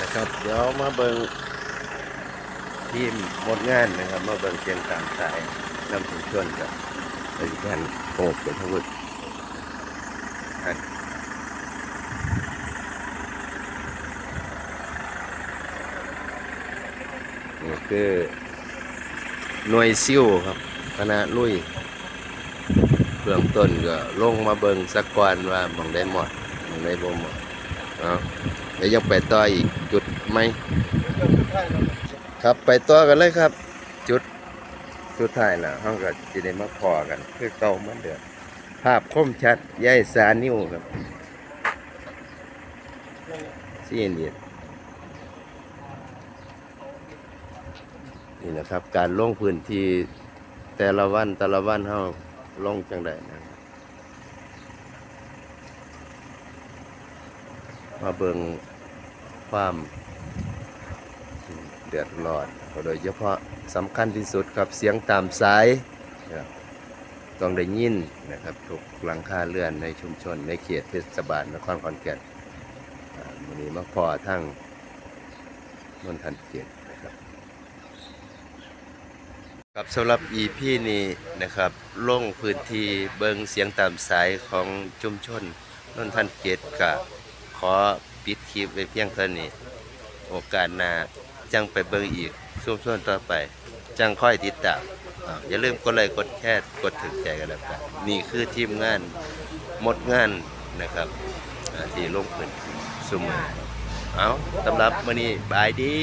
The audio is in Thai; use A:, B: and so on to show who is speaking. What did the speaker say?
A: นะครับ เดี๋ยวมาเบิงทีมหมดงานนะครับ มาเบิงเชียงตามสายนำถึงชวนกับเป็นแผ่นโอบเป็นทั้งหมดอันนี่คือหน่วยซิ่วครับคณะลุยเบื้องต้นก็ลงมาเบิงสักกวันว่าหมองได้หมดหมองได้บ่หมด เอาเดี๋ยวยังไปต่ออีกจุดไหมครับไปต่อกันเลยครับ จุดสุดท้ายนะห้องก็จะได้มาพอกัน คือเก่าเหมือนเดิมภาพคมชัดย่ายสานิ้วครับซีเอ็นดีนี่นะครับ การลงพื้นที่แต่ละวันแต่ละวันเฮาลงจังไดนะครับ มาเบิ่งความเดือดร้อนโดยเฉพาะสำคัญที่สุดครับเสียงตามสายต้องได้ยินนะครับทุกหลังคาเรือนในชุมชน ในเขตเทศบาลนครขอนแก่นวันนี้มาพอทั้งนนทันเขตนะครับครับสำหรับ EP นี้นะครับลงพื้นที่เบิงเสียงตามสายของชุมชนนนทันเขตกับ ขอปิดคลิปไว้เพียงเท่านี้ โอกาสหน้าจังไปเบิ่งอีกช่วงช่วงต่อไป จังค่อยติดตามอ่าอย่าลืมกดไลค์กดแชร์กดถึงใจกันแล้วกันนี่คือทีมงานหมดงานนะครับอ่าที่ลงพื้นที่สมอเอาสำหรับมื้อนี้บายดี